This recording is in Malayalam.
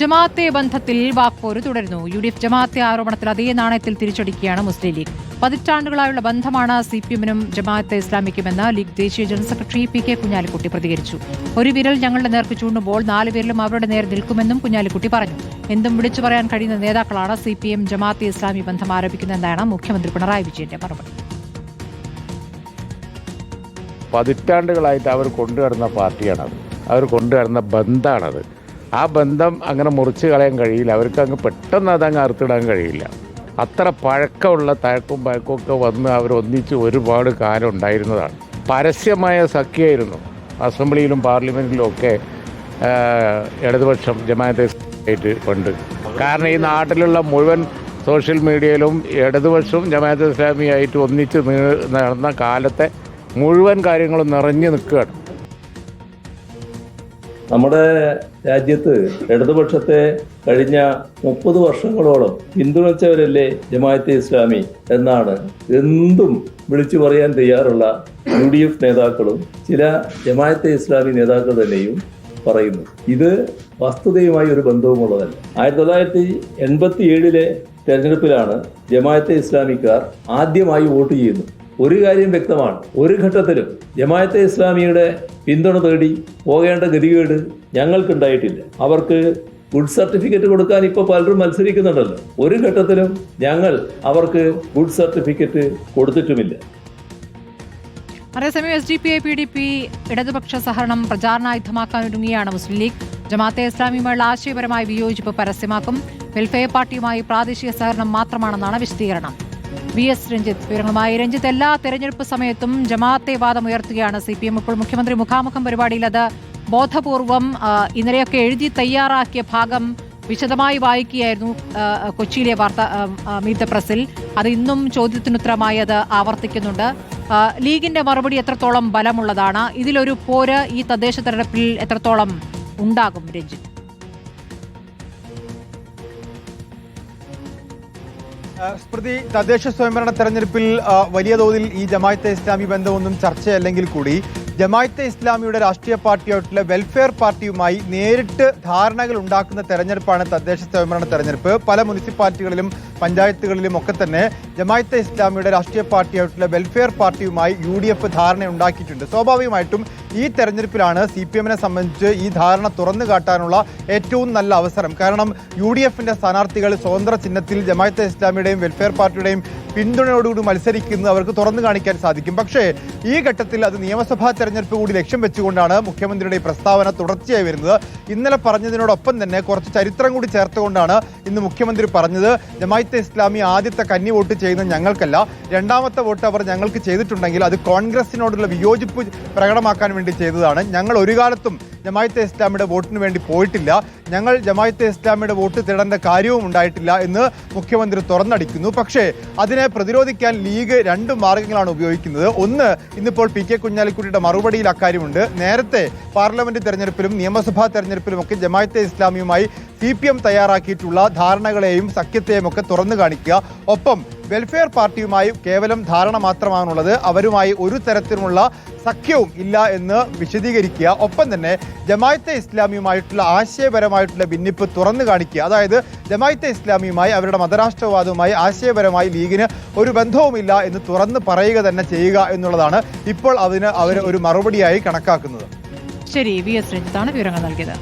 ജമാഅത്തെ ബന്ധത്തിൽ വാക്പോര് തുടരുന്നു. യു ഡി എഫ് ജമാഅത്തെ ആരോപണത്തിൽ അതേ നാണയത്തിൽ തിരിച്ചടിക്കുകയാണ് മുസ്ലിം ലീഗ്. പതിറ്റാണ്ടുകളായുള്ള ബന്ധമാണ് സി പി എമ്മിനും ജമാഅത്തെ ഇസ്ലാമിക്കുമെന്ന് ലീഗ് ദേശീയ general secretary P K Kunhalikutty പ്രതികരിച്ചു. ഒരു വിരൽ ഞങ്ങളുടെ നേർക്ക് ചൂണ്ടുമ്പോൾ നാല് പേരിലും അവരുടെ നേരെ നിൽക്കുമെന്നും കുഞ്ഞാലിക്കുട്ടി പറഞ്ഞു. എന്തും വിളിച്ചു പറയാൻ കഴിയുന്ന നേതാക്കളാണ് C P M Jamaate Islami ബന്ധം ആരോപിക്കുന്നതെന്നാണ് മുഖ്യമന്ത്രി പിണറായി വിജയന്റെ മറുപടി. പതിറ്റാണ്ടുകളായിട്ട് അവർ കൊണ്ടുവരുന്ന പാർട്ടിയാണത്. അവർ കൊണ്ടുവരുന്ന ബന്ധമാണത് ആ ബന്ധം അങ്ങനെ മുറിച്ച് കളയാൻ കഴിയില്ല. അവർക്ക് അങ്ങ് പെട്ടെന്ന് അതങ്ങ് അറുത്തിടാൻ കഴിയില്ല. അത്ര പഴക്കമുള്ള തഴക്കും പഴക്കവും ഒക്കെ വന്ന് അവർ ഒന്നിച്ച് ഒരുപാട് കാലം ഉണ്ടായിരുന്നതാണ്. പരസ്യമായ സഖ്യമായിരുന്നു അസംബ്ലിയിലും പാർലമെന്റിലും ഒക്കെ ഇടതുപക്ഷം ജമാഅത്തെ ആയിട്ട് പണ്ട് കാരണം ഈ നാട്ടിലുള്ള മുഴുവൻ സോഷ്യൽ മീഡിയയിലും ഇടതുപക്ഷവും ജമാഅത്തെ ഇസ്ലാമിയായിട്ട് ഒന്നിച്ച് നടന്ന കാലത്തെ മുഴുവൻ കാര്യങ്ങളും നിറഞ്ഞു നിൽക്കുകയാണ്. നമ്മുടെ രാജ്യത്ത് ഇടതുപക്ഷത്തെ കഴിഞ്ഞ മുപ്പത് വർഷങ്ങളോളം പിന്തുണച്ചവരല്ലേ ജമാഅത്തെ ഇസ്ലാമി എന്നാണ് എന്തും വിളിച്ചു പറയാൻ തയ്യാറുള്ള യു ഡി എഫ് നേതാക്കളും ചില ജമാഅത്തെ ഇസ്ലാമി നേതാക്കൾ തന്നെയും പറയുന്നു. ഇത് വസ്തുതയുമായി ഒരു ബന്ധവുമുള്ളതല്ല. ആയിരത്തി തൊള്ളായിരത്തി എൺപത്തി ഏഴിലെ തെരഞ്ഞെടുപ്പിലാണ് ജമാഅത്തെ ഇസ്ലാമിക്കാർ ആദ്യമായി വോട്ട് ചെയ്യുന്നത് ഒരു കാര്യം വ്യക്തമാണ്. ഒരു ഘട്ടത്തിലും ജമായത്തെ ഇസ്ലാമിയുടെ പിന്തുണ തേടി പോകേണ്ട ഗതികേട് ഞങ്ങൾക്കുണ്ടായിട്ടില്ല. അവർക്ക് ഗുഡ് സർട്ടിഫിക്കറ്റ് കൊടുക്കാൻ ഇപ്പോൾ പലരും മത്സരിക്കുന്നുണ്ടല്ലോ. ഒരു ഘട്ടത്തിലും ഞങ്ങൾ അവർക്ക് ഗുഡ് സർട്ടിഫിക്കറ്റ് കൊടുത്തിട്ടുമില്ല. അതേസമയം S D P I P D P ഇടതുപക്ഷ സഹകരണം പ്രചാരണായുധമാക്കാൻ ഒരുങ്ങിയാണ് മുസ്ലിം ലീഗ്. ജമാഅത്തെ ഇസ്ലാമിയുമായുള്ള ആശയപരമായ വിയോജിപ്പ് പരസ്യമാക്കും. വെൽഫെയർ പാർട്ടിയുമായി പ്രാദേശിക സഹകരണം മാത്രമാണെന്നാണ് വിശദീകരണം. വി എസ് രഞ്ജിത്ത് വിവരങ്ങളുമായി. രഞ്ജിത്ത് എല്ലാ തെരഞ്ഞെടുപ്പ് സമയത്തും ജമാഅത്തെ വാദം ഉയർത്തുകയാണ് സി പി എം ഇപ്പോൾ മുഖ്യമന്ത്രി മുഖാമുഖം പരിപാടിയിൽ അത് ബോധപൂർവം ഇന്നലെയൊക്കെ എഴുതി തയ്യാറാക്കിയ ഭാഗം വിശദമായി വായിക്കുകയായിരുന്നു കൊച്ചിയിലെ വാർത്ത മീറ്റ് പ്രസിൽ അത് ഇന്നും ചോദ്യത്തിനുത്തരമായി അത് ആവർത്തിക്കുന്നുണ്ട്. ലീഗിന്റെ മറുപടി എത്രത്തോളം ബലമുള്ളതാണ് ഇതിലൊരു പോര് ഈ തദ്ദേശ തെരഞ്ഞെടുപ്പിൽ എത്രത്തോളം ഉണ്ടാകും രഞ്ജിത്ത്? സ്മൃതി തദ്ദേശ സ്വയംഭരണ തെരഞ്ഞെടുപ്പിൽ വലിയ തോതിൽ ഈ ജമായത്തെ ഇസ്ലാമി ബന്ധമൊന്നും ചർച്ചയല്ലെങ്കിൽ കൂടി ജമായത്തെ ഇസ്ലാമിയുടെ രാഷ്ട്രീയ പാർട്ടിയായിട്ടുള്ള വെൽഫെയർ പാർട്ടിയുമായി നേരിട്ട് ധാരണകൾ ഉണ്ടാക്കുന്ന തെരഞ്ഞെടുപ്പാണ് തദ്ദേശ സ്വയംഭരണ തെരഞ്ഞെടുപ്പ്. പല മുനിസിപ്പാലിറ്റികളിലും പഞ്ചായത്തുകളിലും ഒക്കെ തന്നെ ജമായത്തെ ഇസ്ലാമിയുടെ രാഷ്ട്രീയ പാർട്ടിയായിട്ടുള്ള വെൽഫെയർ പാർട്ടിയുമായി യു ഡി എഫ് ധാരണ ഉണ്ടാക്കിയിട്ടുണ്ട്. സ്വാഭാവികമായിട്ടും ഈ തെരഞ്ഞെടുപ്പിലാണ് സി പി എമ്മിനെ സംബന്ധിച്ച് ഈ ധാരണ തുറന്നു കാട്ടാനുള്ള ഏറ്റവും നല്ല അവസരം. കാരണം യു ഡി എഫിന്റെ സ്ഥാനാർത്ഥികൾ സ്വതന്ത്ര ചിഹ്നത്തിൽ ജമായത്തെ ഇസ്ലാമിയുടെയും വെൽഫെയർ പാർട്ടിയുടെയും പിന്തുണയോടുകൂടി മത്സരിക്കുന്നത് അവർക്ക് തുറന്നു കാണിക്കാൻ സാധിക്കും. പക്ഷേ ഈ ഘട്ടത്തിൽ അത് നിയമസഭാ തെരഞ്ഞെടുപ്പ് കൂടി ലക്ഷ്യം വെച്ചുകൊണ്ടാണ് മുഖ്യമന്ത്രിയുടെ പ്രസ്താവന തുടർച്ചയായി വരുന്നത്. ഇന്നലെ പറഞ്ഞതിനോടൊപ്പം തന്നെ കുറച്ച് ചരിത്രം കൂടി ചേർത്തുകൊണ്ടാണ് ഇന്ന് മുഖ്യമന്ത്രി പറഞ്ഞത്. ജമായത്തെ ഇസ്ലാമി ആദ്യത്തെ കന്നി വോട്ട് ചെയ്യുന്നത് ഞങ്ങൾക്കല്ല. രണ്ടാമത്തെ വോട്ട് അവർ ഞങ്ങൾക്ക് ചെയ്തിട്ടുണ്ടെങ്കിൽ അത് കോൺഗ്രസിനോടുള്ള വിയോജിപ്പ് പ്രകടമാക്കാൻ വേണ്ടി ചെയ്തതാണ്. ഞങ്ങൾ ഒരു കാലത്തും ജമായത്തെ ഇസ്ലാമിയുടെ വോട്ടിന് വേണ്ടി പോയിട്ടില്ല. ഞങ്ങൾ ജമായത്തെ ഇസ്ലാമിയുടെ വോട്ട് തേടേണ്ട കാര്യവും ഉണ്ടായിട്ടില്ല എന്ന് മുഖ്യമന്ത്രി തുറന്നടിക്കുന്നു. പക്ഷേ അതിനെ പ്രതിരോധിക്കാൻ ലീഗ് രണ്ട് മാർഗങ്ങളാണ് ഉപയോഗിക്കുന്നത്. ഒന്ന് ഇന്നിപ്പോൾ പി കെ കുഞ്ഞാലിക്കുട്ടിയുടെ മറുപടിയിൽ അക്കാര്യമുണ്ട്. നേരത്തെ പാർലമെന്റ് തെരഞ്ഞെടുപ്പിലും നിയമസഭാ തെരഞ്ഞെടുപ്പിലും ഒക്കെ ജമായത്തെ ഇസ്ലാമിയുമായി സി പി എം തയ്യാറാക്കിയിട്ടുള്ള ധാരണകളെയും സഖ്യത്തെയും ഒക്കെ തുറന്നു കാണിക്കുക. ഒപ്പം വെൽഫെയർ പാർട്ടിയുമായി കേവലം ധാരണ മാത്രമാണുള്ളത്. അവരുമായി ഒരു തരത്തിലുമുള്ള സഖ്യവും ഇല്ല എന്ന് വിശദീകരിക്കുക. ഒപ്പം തന്നെ ജമായത്തെ ഇസ്ലാമിയുമായിട്ടുള്ള ആശയപരമായിട്ടുള്ള ഭിന്നിപ്പ് തുറന്നു കാണിക്കുക. അതായത് ജമായത്തെ ഇസ്ലാമിയുമായി അവരുടെ മതരാഷ്ട്രവാദവുമായി ആശയപരമായി ലീഗിന് ഒരു ബന്ധവുമില്ല എന്ന് തുറന്ന് പറയുക തന്നെ ചെയ്യുക എന്നുള്ളതാണ് ഇപ്പോൾ അതിന് അവർ ഒരു മറുപടിയായി കണക്കാക്കുന്നത്. ശരി വി എസ് രഞ്ജിത്താണ് വിവരങ്ങൾ നൽകിയത്.